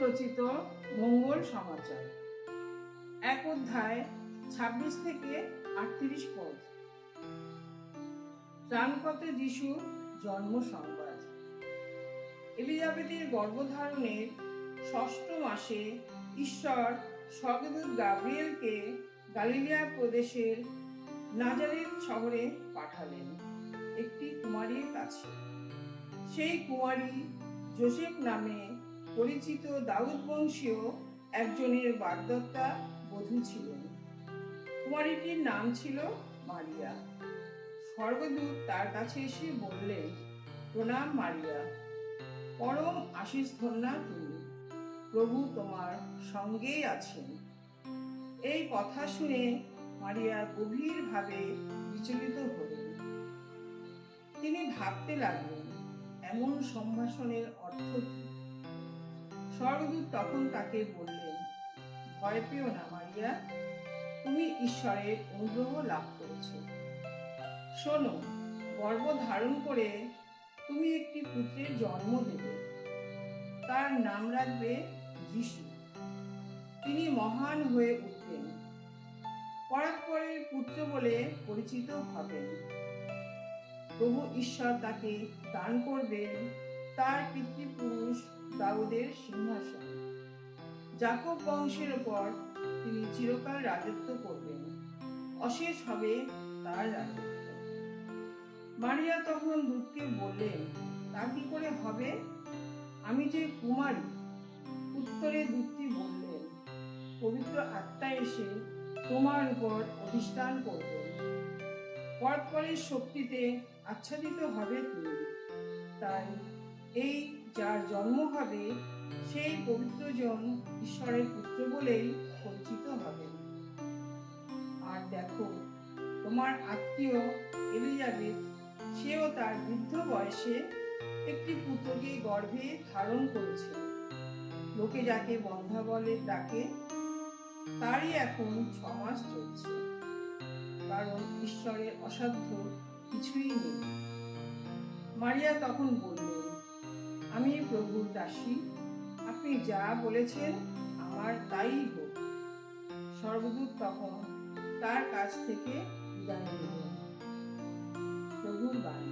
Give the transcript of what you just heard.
রচিত মঙ্গল সমাচার। এক অধ্যায়, ছাব্বিশ থেকে আটত্রিশ পদ। ত্রাণপথে যিশুর জন্ম সংবাদ। এলিজাবেথের গর্ভধারণের ষষ্ঠ মাসে ঈশ্বর স্বর্গদূত গাব্রিয়েলকে গালিলিয়া প্রদেশের নাজারেত শহরে পাঠালেন একটি কুমারীর কাছে। সেই কুমারী জোসেফ নামে পরিচিত দাউদ বংশীয় একজনের বাগদত্তা বধূ ছিলেন। কুমারীটির নাম ছিল মারিয়া। স্বর্গদূত তার কাছে এসে বললেন, প্রণাম মারিয়া, পরম আশিস ধন্যা তুমি। প্রভু তোমার সঙ্গেই আছেন। এই কথা শুনে মারিয়া গভীরভাবে বিচলিত হলেন। তিনি ভাবতে লাগলেন, এমন সম্ভাষণের অর্থ কি? স্বর্গদূত তখন তাকে বললেন ভয় পেও না মারিয়া, তুমি ঈশ্বরের অনুগ্রহ লাভ করেছ। শোনো গর্ভ ধারণ করে তুমি একটি পুত্রের জন্ম দেবে। তার নাম রাখবে যিশু। তিনি মহান হয়ে উঠবেন। পরাৎপরের পুত্র বলে পরিচিত হবেন। প্রভু ঈশ্বর তাকে দান করবেন। তার পিতৃপুরুষ দাউদের সিংহাসন। জাকব বংশের ওপর তিনি চিরকাল রাজত্ব করবেন। অশেষ হবে তার রাজত্ব। মারিয়া তখন দূতকে বললেন তা কি করে হবে? আমি যে কুমারী। উত্তরে দূতটি বললেন পবিত্র আত্মা এসে তোমার উপর অধিষ্ঠান করবেন পরপরের শক্তিতে আচ্ছাদিত হবে তুমি। তাই এই যার জন্ম হবে, সেই পবিত্রজন ঈশ্বরের পুত্র বলেই পরিচিত হবে আর দেখো, তোমার আত্মীয় এলিজাবেথ, সেও তার বৃদ্ধ বয়সে একটি পুত্রকে গর্ভে ধারণ করেছে। লোকে যাকে বন্ধা বলে ডাকে, তারই এখন ছ মাস চলছে। কারণ ঈশ্বরের অসাধ্য কিছুই নেই। মারিয়া তখন বললেন আমি প্রভুর দাসী। আপনি যা বলেছেন আমার তাই হোক। সর্বদূত তখন তার কাছ থেকে বিদায় নিল প্রভুর বাণী।